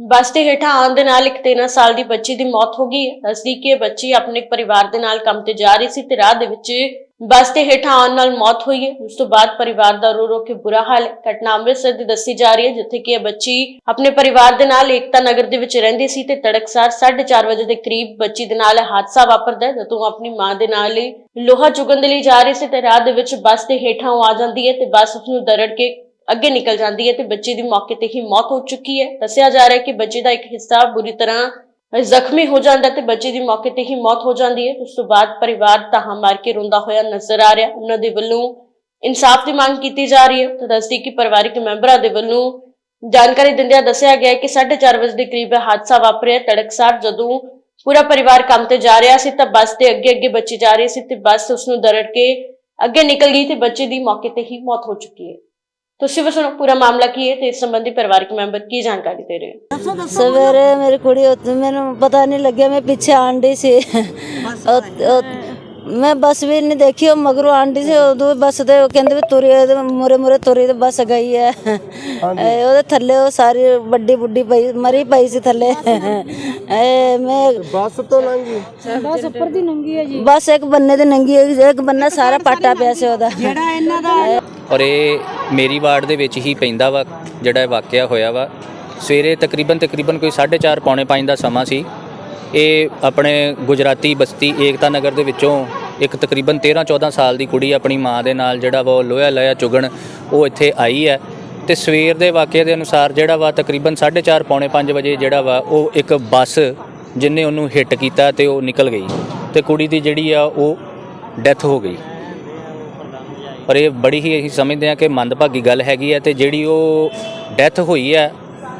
ਬੱਸ ਦੇ ਹੇਠਾਂ ਆਉਣ ਦੇ ਨਾਲ ਇੱਕ 13 ਸਾਲ ਦੀ ਬੱਚੀ ਦੀ ਮੌਤ ਹੋ ਗਈ। ਹੈ ਕਿ ਬੱਚੀ ਆਪਣੇ ਪਰਿਵਾਰ ਦੇ ਨਾਲ ਕੰਮ ਤੇ ਜਾ ਰਹੀ ਸੀ ਤੇ ਰਾਹ ਦੇ ਵਿੱਚ ਬੱਸ ਦੇ ਹੇਠਾਂ ਆਉਣ ਨਾਲ ਮੌਤ ਹੋਈ ਹੈ। ਉਸ ਤੋਂ ਬਾਅਦ ਪਰਿਵਾਰ ਦਾ ਰੋ ਰੋ ਕੇ ਬੁਰਾ ਹਾਲ ਹੈ। ਘਟਨਾ ਅੰਮ੍ਰਿਤਸਰ ਦੀ ਦੱਸੀ ਜਾ ਰਹੀ ਹੈ, ਜਿੱਥੇ ਕਿ ਇਹ ਬੱਚੀ ਆਪਣੇ ਪਰਿਵਾਰ ਦੇ ਨਾਲ ਏਕਤਾ ਨਗਰ ਦੇ ਵਿੱਚ ਰਹਿੰਦੀ ਸੀ ਤੇ ਤੜਕਸਾਰ 4:30 ਵਜੇ ਦੇ ਕਰੀਬ ਬੱਚੀ ਦੇ ਨਾਲ ਹਾਦਸਾ ਵਾਪਰਦਾ ਹੈ, ਜਦੋਂ ਆਪਣੀ ਮਾਂ ਦੇ ਨਾਲ ਲੋਹਾ ਚੁਗਣ ਦੇ ਲਈ ਜਾ ਰਹੀ ਸੀ ਤੇ ਰਾਹ ਦੇ ਵਿੱਚ ਬੱਸ ਦੇ ਹੇਠਾਂ ਉਹ ਆ ਜਾਂਦੀ ਹੈ ਤੇ ਬੱਸ ਉਸ ਨੂੰ ਦਰੜ ਕੇ ਅੱਗੇ ਨਿਕਲ ਜਾਂਦੀ ਹੈ ਤੇ ਬੱਚੇ ਦੀ ਮੌਕੇ ਤੇ ਹੀ ਮੌਤ ਹੋ ਚੁੱਕੀ ਹੈ। ਦੱਸਿਆ ਜਾ ਰਿਹਾ ਹੈ ਕਿ ਬੱਚੇ ਦਾ ਇੱਕ ਹਿੱਸਾ ਬੁਰੀ ਤਰ੍ਹਾਂ ਜ਼ਖਮੀ ਹੋ ਜਾਂਦਾ ਹੈ ਤੇ ਬੱਚੇ ਦੀ ਮੌਕੇ ਤੇ ਹੀ ਮੌਤ ਹੋ ਜਾਂਦੀ ਹੈ। ਉਸ ਤੋਂ ਬਾਅਦ ਪਰਿਵਾਰ ਤਾਹਾ ਮਾਰ ਕੇ ਰੋਂਦਾ ਹੋਇਆ ਨਜ਼ਰ ਆ ਰਿਹਾ। ਉਹਨਾਂ ਦੇ ਵੱਲੋਂ ਇਨਸਾਫ ਦੀ ਮੰਗ ਕੀਤੀ ਜਾ ਰਹੀ ਹੈ। ਤੇ ਦੱਸਦੀ ਕਿ ਪਰਿਵਾਰਿਕ ਮੈਂਬਰਾਂ ਦੇ ਵੱਲੋਂ ਜਾਣਕਾਰੀ ਦਿੰਦਿਆਂ ਦੱਸਿਆ ਗਿਆ ਹੈ ਕਿ 4:30 ਵਜੇ ਦੇ ਕਰੀਬ ਹਾਦਸਾ ਵਾਪਰਿਆ। ਤੜਕਸਾਰ ਜਦੋਂ ਪੂਰਾ ਪਰਿਵਾਰ ਕੰਮ ਤੇ ਜਾ ਰਿਹਾ ਸੀ ਤਾਂ ਬੱਸ ਦੇ ਅੱਗੇ ਅੱਗੇ ਬੱਚੀ ਜਾ ਰਹੀ ਸੀ ਤੇ ਬੱਸ ਉਸ ਨੂੰ ਦਰੜ ਕੇ ਅੱਗੇ ਨਿਕਲ ਗਈ ਤੇ ਬੱਚੇ ਦੀ ਮੌਕੇ ਤੇ ਹੀ ਮੌਤ ਹੋ ਚੁੱਕੀ ਹੈ। ਤੁਸੀਂ ਵੀ ਸੁਣੋ ਪੂਰਾ ਮਾਮਲਾ ਕੀ ਹੈ ਤੇ ਇਸ ਸੰਬੰਧੀ ਪਰਿਵਾਰਕ ਮੈਂਬਰ ਕੀ ਜਾਣਕਾਰੀ ਦੇ ਰਹੇ ਹਨ ਸਵੇਰੇ ਮੇਰੀ ਕੁੜੀ ਉੱਥੇ ਮੈਨੂੰ ਪਤਾ ਨਹੀਂ ਲੱਗਿਆ ਮੈਂ ਪਿੱਛੇ ਆਂਡੀ ਸੀ ਮੈਂ ਬੱਸ ਵੀ ਨਹੀਂ ਦੇਖੀ ਉਹ ਮਗਰੋਂ ਆਂਡੀ ਸੀ ਉਦੋਂ ਬੱਸ ਤੇ ਉਹ ਕਹਿੰਦੇ ਵੀ ਤੁਰੀ ਮੁਰੇ ਮੁਰੇ ਤੁਰੀ ਤੇ ਬੱਸ ਗਈ ਹੈ ਉਹਦੇ ਥੱਲੇ ਉਹ ਸਾਰੀ ਵੱਡੀ ਬੁੱਢੀ ਪਈ ਮਰੀ ਪਈ ਸੀ ਥੱਲੇ ਮੈਂ ਬੱਸ ਤੋਂ ਲੰਘੀ ਬੱਸ ਇੱਕ ਬੰਨੇ ਤੇ ਨੰਗੀ ਹੋਈ, ਇੱਕ ਬੰਨਾ ਸਾਰਾ ਪਾਟਾ ਪਿਆ ਸੀ ਉਹਦਾ ਔਰ ਇਹ ਮੇਰੀ ਵਾਰਡ ਦੇ ਵਿੱਚ ਹੀ ਪੈਂਦਾ ਵਾ, ਜਿਹੜਾ ਇਹ ਵਾਕਿਆ ਹੋਇਆ ਵਾ। ਸਵੇਰੇ ਤਕਰੀਬਨ ਤਕਰੀਬਨ ਕੋਈ 4:30 ਪੌਣੇ 5 ਦਾ ਸਮਾਂ ਸੀ। ਇਹ ਆਪਣੇ ਗੁਜਰਾਤੀ ਬਸਤੀ ਏਕਤਾ ਨਗਰ ਦੇ ਵਿੱਚੋਂ ਇੱਕ ਤਕਰੀਬਨ 13 14 ਸਾਲ ਦੀ ਕੁੜੀ ਆਪਣੀ ਮਾਂ ਦੇ ਨਾਲ ਜਿਹੜਾ ਵਾ, ਉਹ ਲੋਹਾ ਲਿਆ ਚੁਗਣ, ਉਹ ਇੱਥੇ ਆਈ ਹੈ। ਤੇ ਸਵੇਰ ਦੇ ਵਾਕਿਆ ਦੇ ਅਨੁਸਾਰ ਜਿਹੜਾ ਵਾ, ਤਕਰੀਬਨ 4:30 ਪੌਣੇ 5 ਵਜੇ ਜਿਹੜਾ ਵਾ, ਉਹ ਇੱਕ ਬੱਸ ਜਿਨੇ ਉਹਨੂੰ ਹਿੱਟ ਕੀਤਾ ਤੇ ਉਹ ਨਿਕਲ ਗਈ। ਤੇ ਕੁੜੀ ਦੀ ਜਿਹੜੀ ਆ, ਉਹ ਡੈਥ ਹੋ ਗਈ। ਪਰ ਇਹ ਬੜੀ ਹੀ ਅਸੀਂ ਸਮਝਦੇ ਹਾਂ ਕਿ ਮੰਦਭਾਗੀ ਗੱਲ ਹੈਗੀ ਹੈ ਤੇ ਜਿਹੜੀ ਉਹ ਡੈਥ ਹੋਈ ਹੈ,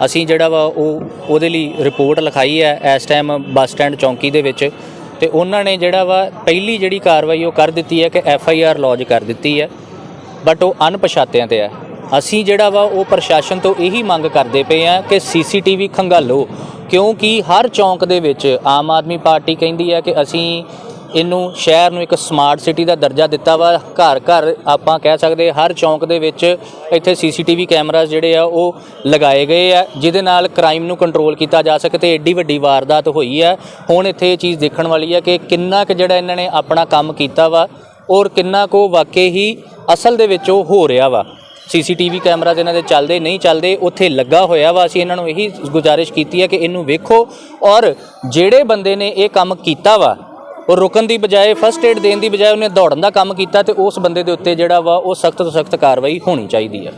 ਅਸੀਂ ਜਿਹੜਾ ਵਾ ਉਹ ਉਹਦੇ ਲਈ ਰਿਪੋਰਟ ਲਿਖਾਈ ਹੈ ਇਸ ਟਾਈਮ ਬੱਸ ਸਟੈਂਡ ਚੌਂਕੀ ਦੇ ਵਿੱਚ ਤੇ ਉਹਨਾਂ ਨੇ ਜਿਹੜਾ ਵਾ ਪਹਿਲੀ ਜਿਹੜੀ ਕਾਰਵਾਈ ਉਹ ਕਰ ਦਿੱਤੀ ਹੈ ਕਿ ਐਫ ਆਈ ਆਰ ਲੌਜ ਕਰ ਦਿੱਤੀ ਹੈ ਬਟ ਉਹ ਅਣਪਛਾਤਿਆਂ ਤੇ ਹੈ। ਅਸੀਂ ਜਿਹੜਾ ਵਾ ਉਹ ਪ੍ਰਸ਼ਾਸਨ ਤੋਂ ਇਹੀ ਮੰਗ ਕਰਦੇ ਪਏ ਆ ਕਿ ਸੀਸੀਟੀਵੀ ਖੰਗਾਲੋ, ਕਿਉਂਕਿ ਹਰ ਚੌਂਕ ਦੇ ਵਿੱਚ ਆਮ ਆਦਮੀ ਪਾਰਟੀ ਕਹਿੰਦੀ ਹੈ ਕਿ ਅਸੀਂ ਇਹਨੂੰ ਸ਼ਹਿਰ ਨੂੰ ਇੱਕ ਸਮਾਰਟ ਸਿਟੀ ਦਾ ਦਰਜਾ ਦਿੱਤਾ ਵਾ। ਘਰ ਘਰ ਆਪਾਂ ਕਹਿ ਸਕਦੇ ਹਰ ਚੌਂਕ ਦੇ ਵਿੱਚ ਇੱਥੇ ਸੀਸੀਟੀਵੀ ਕੈਮਰਾਜ਼ ਜਿਹੜੇ ਆ ਉਹ ਲਗਾਏ ਗਏ ਆ, ਜਿਹਦੇ ਨਾਲ ਕ੍ਰਾਈਮ ਨੂੰ ਕੰਟਰੋਲ ਕੀਤਾ ਜਾ ਸਕੇ ਤੇ ਏਡੀ ਵੱਡੀ ਵਾਰਦਾਤ ਹੋਈ ਹੈ ਹੁਣ ਇੱਥੇ ਇਹ ਚੀਜ਼ ਦੇਖਣ ਵਾਲੀ ਹੈ ਕਿ ਕਿੰਨਾ ਕੁ ਜਿਹੜਾ ਇਹਨਾਂ ਨੇ ਆਪਣਾ ਕੰਮ ਕੀਤਾ ਵਾ ਔਰ ਕਿੰਨਾ ਕੋ ਵਾਕਈ ਹੀ ਅਸਲ ਦੇ ਵਿੱਚ ਉਹ ਹੋ ਰਿਹਾ ਵਾ। ਸੀਸੀਟੀਵੀ ਕੈਮਰਾਜ਼ ਇਹਨਾਂ ਦੇ ਚੱਲਦੇ ਨਹੀਂ ਚੱਲਦੇ, ਉੱਥੇ ਲੱਗਾ ਹੋਇਆ ਵਾ। ਅਸੀਂ ਇਹਨਾਂ ਨੂੰ ਇਹੀ ਗੁਜ਼ਾਰਿਸ਼ ਕੀਤੀ ਹੈ ਕਿ ਇਹਨੂੰ ਵੇਖੋ ਔਰ ਜਿਹੜੇ ਬੰਦੇ ਨੇ ਇਹ ਕੰਮ ਕੀਤਾ ਵਾ ਉਹ ਰੁਕਣ ਦੀ ਬਜਾਏ ਫਸਟ ਏਡ ਦੇਣ ਦੀ ਬਜਾਏ ਉਹਨੇ ਦੌੜਨ ਦਾ ਕੰਮ ਕੀਤਾ ਤੇ ਉਸ ਬੰਦੇ ਦੇ ਉੱਤੇ ਜਿਹੜਾ ਵਾ ਉਹ ਸਖਤ ਤੋਂ ਸਖਤ ਕਾਰਵਾਈ ਹੋਣੀ ਚਾਹੀਦੀ ਹੈ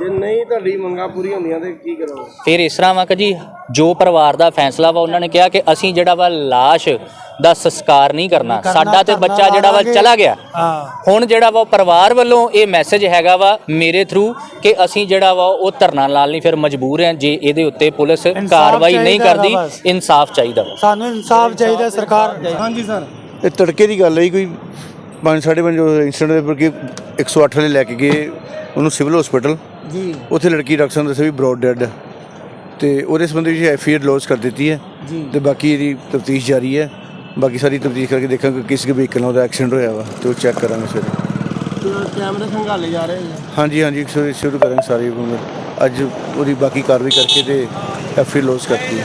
ਜੇ ਨਹੀਂ ਤੁਹਾਡੀ ਮੰਗਾਂ ਪੂਰੀਆਂ ਹੁੰਦੀਆਂ ਤੇ ਕੀ ਕਰੋਗੇ? ਫਿਰ ਇਸ ਤਰ੍ਹਾਂ ਵਾ ਕਿ ਜੀ ਜੋ ਪਰਿਵਾਰ ਦਾ ਫੈਸਲਾ ਵਾ ਉਹਨਾਂ ਨੇ ਕਿਹਾ ਕਿ ਅਸੀਂ ਜਿਹੜਾ ਵਾ ਲਾਸ਼ ਦਾ ਸੰਸਕਾਰ ਨਹੀਂ ਕਰਨਾ। ਸਾਡਾ ਤੇ ਬੱਚਾ ਜਿਹੜਾ ਵਾ ਚਲਾ ਗਿਆ। ਹੁਣ ਜਿਹੜਾ ਵਾ ਪਰਿਵਾਰ ਵੱਲੋਂ ਇਹ ਮੈਸੇਜ ਹੈਗਾ ਵਾ ਮੇਰੇ ਥਰੂ ਕਿ ਅਸੀਂ ਜਿਹੜਾ ਵਾ ਉਹ ਧਰਨਾ ਲਾਲ ਨਹੀਂ ਫਿਰ ਮਜਬੂਰ ਹਾਂ ਜੇ ਇਹਦੇ ਉੱਤੇ ਪੁਲਿਸ ਕਾਰਵਾਈ ਨਹੀਂ ਕਰਦੀ। ਇਨਸਾਫ ਚਾਹੀਦਾ ਵਾ। ਸਾਨੂੰ ਇਨਸਾਫ ਚਾਹੀਦਾ ਸਰਕਾਰ ਹਾਂਜੀ ਸਰ। ਇਹ ਤੜਕੇ ਦੀ ਗੱਲ ਹੈ ਕੋਈ 5:30 ਵਜੇ ਇਨਸੀਡੈਂਟ ਦੇ ਉੱਪਰ ਕਿ 108 ਵਾਲੇ ਲੈ ਕੇ ਗਏ ਉਹਨੂੰ ਸਿਵਲ ਹਸਪੀਟਲ ਜੀ। ਉੱਥੇ ਲੜਕੀ ਡਾਕਟਰ ਨੇ ਦੱਸਿਆ ਵੀ ਬ੍ਰੌਡ ਡੈਡ ਤੇ ਉਹਦੇ ਸੰਬੰਧੀ ਵਿੱਚ ਐਫ ਆਈ ਆਰ ਲੌਂਚ ਕਰ ਦਿੱਤੀ ਹੈ। ਤੇ ਬਾਕੀ ਇਹਦੀ ਤਫਤੀਸ਼ ਜਾਰੀ ਹੈ। ਬਾਕੀ ਸਾਰੀ ਤਫਤੀਸ਼ ਕਰਕੇ ਦੇਖਾਂਗੇ ਕਿ ਕਿਸ ਵਹੀਕਲ ਨਾਲ ਉਹਦਾ ਐਕਸੀਡੈਂਟ ਹੋਇਆ ਵਾ ਤੇ ਉਹ ਚੈੱਕ ਕਰਾਂਗੇ ਸਵੇਰੇ ਕੈਮਰੇ ਖੰਗਾਲੇ ਜਾ ਰਹੇ ਜੀ ਹਾਂਜੀ ਹਾਂਜੀ ਸ਼ੁਰੂ ਸ਼ੁਰੂ ਕਰਾਂਗੇ ਸਾਰੀ ਅੱਜ ਉਹਦੀ ਬਾਕੀ ਕਾਰਵਾਈ ਕਰਕੇ ਤੇ ਐਫ ਆਈ ਆਰ ਲੌਂਚ ਕਰਤੀ ਹੈ।